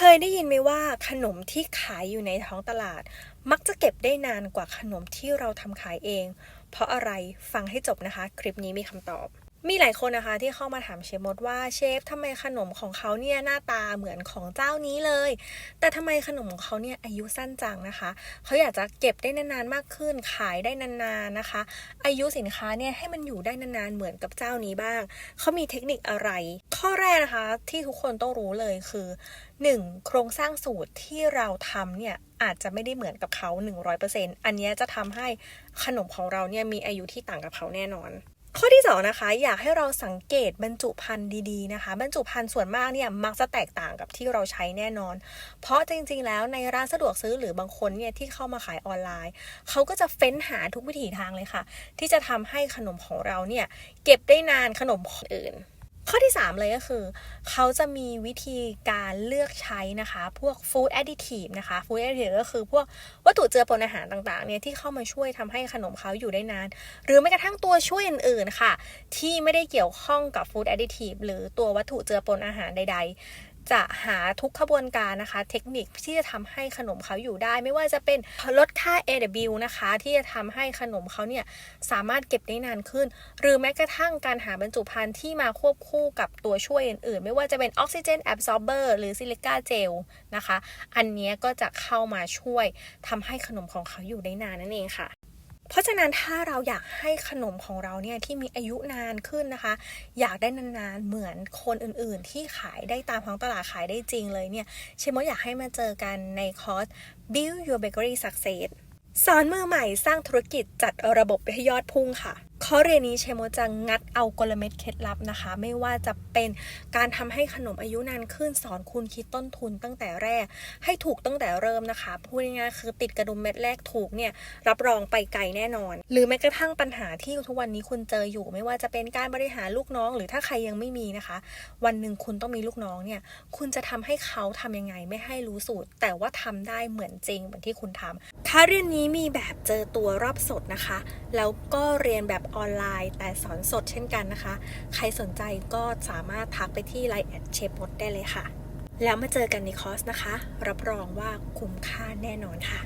เคยได้ยินไหมว่าขนมที่ขายอยู่ในท้องตลาด มักจะเก็บได้นานกว่าขนมที่เราทำขายเอง เพราะอะไรฟังให้จบนะคะ คลิปนี้มีคำตอบ มีหลายคนนะคะที่เข้ามาถามเชฟมดว่าเชฟทำไมขนมของเขาเนี่ยหน้าตาเหมือนของเจ้านี้เลย แต่ทำไมขนมของเขาเนี่ยอายุสั้นจังนะคะ เขาอยากจะเก็บได้นานๆมากขึ้นขายได้นานๆนะคะ อายุสินค้าเนี่ยให้มันอยู่ได้นานๆเหมือนกับเจ้านี้บ้าง เขามีเทคนิคอะไร ข้อแรกนะคะที่ทุกคนต้องรู้เลยคือ 1. โครงสร้างสูตรที่เราทำเนี่ยอาจจะไม่ได้เหมือนกับเขา 100%อันเนี้จะทำให้ขนมของเราเนี่ยมีอายุที่ต่างกับเขาแน่นอน ข้อที่สองนะคะอยากให้เราสังเกตบรรจุภัณฑ์ดีๆนะคะบรรจุภัณฑ์ส่วนมากเนี่ยมักจะแตกต่างกับที่เราใช้แน่นอน เพราะจริงๆ แล้วในร้านสะดวกซื้อหรือบางคนเนี่ยที่เข้ามาขายออนไลน์ เขาก็จะเฟ้นหาทุกวิถีทางเลยค่ะ ที่จะทำให้ขนมของเราเนี่ยเก็บได้นานขนมของอื่น ข้อที่ 3 เลยก็คือ เขาจะมีวิธีการเลือกใช้นะคะ พวก food additive นะคะ food additive ก็คือพวกวัตถุเจือปนอาหารต่างๆเนี่ยที่เข้ามาช่วยทำให้ขนมเขาอยู่ได้นาน หรือแม้กระทั่งตัวช่วยอื่นๆค่ะ ที่ไม่ได้เกี่ยวข้องกับ food additive หรือตัววัตถุเจือปนอาหารใดๆ จะหาทุกขบวนการนะคะ เทคนิคที่จะทำให้ขนมเขาอยู่ได้ ไม่ว่าจะเป็นลดค่า AW นะคะ ที่จะทำให้ขนมเขาเนี่ยสามารถเก็บได้นานขึ้น หรือแม้กระทั่งการหาบรรจุภัณฑ์ที่มาควบคู่กับตัวช่วยอื่นๆ ไม่ว่าจะเป็นออกซิเจนแอบซอร์เบอร์หรือซิลิก้าเจลนะคะ อันนี้ก็จะเข้ามาช่วยทำให้ขนมของเขาอยู่ได้นานนั่นเองค่ะ เพราะฉะนั้นถ้าเราอยากให้ขนมของเราเนี่ยที่มีอายุนานขึ้นนะคะ อยากได้นานๆเหมือนคนอื่นๆ ที่ขายได้ตามท้องตลาดขายได้จริงเลยเนี่ยเชมโมอยากให้มาเจอกันในคอร์ส Build Your Bakery Success สอนมือใหม่สร้างธุรกิจจัดระบบให้ยอดพุ่งค่ะ คอร์สเรียนนี้เชโมจะงัดเอากลเม็ดเคล็ดลับนะคะ ไม่ว่าจะเป็นการทำให้ขนมอายุนานขึ้นสอนคุณคิดต้นทุนตั้งแต่แรก ให้ถูกตั้งแต่เริ่มนะคะพูดง่ายๆคือติดกระดุมเม็ดแรกถูกเนี่ยรับรองไปไกลแน่นอน หรือแม้กระทั่งปัญหาที่ทุกวันนี้คุณเจออยู่ ไม่ว่าจะเป็นการบริหารลูกน้อง หรือถ้าใครยังไม่มีนะคะ วันหนึ่งคุณต้องมีลูกน้องเนี่ยคุณจะทำให้เขาทำยังไงไม่ให้รู้สูตร แต่ว่าทำได้เหมือนจริงเหมือนที่คุณทำค่าเรียนนี้มีแบบเจอตัวรอบสดนะคะ แล้วก็เรียนแบบอออนไลน์ แต่สอนสดเช่นกันนะคะ ใครสนใจก็สามารถทักไปที่ไลน์แอดเชฟมดได้เลยค่ะ แล้วมาเจอกันในคอร์สนะคะ รับรองว่าคุ้มค่าแน่นอนค่ะ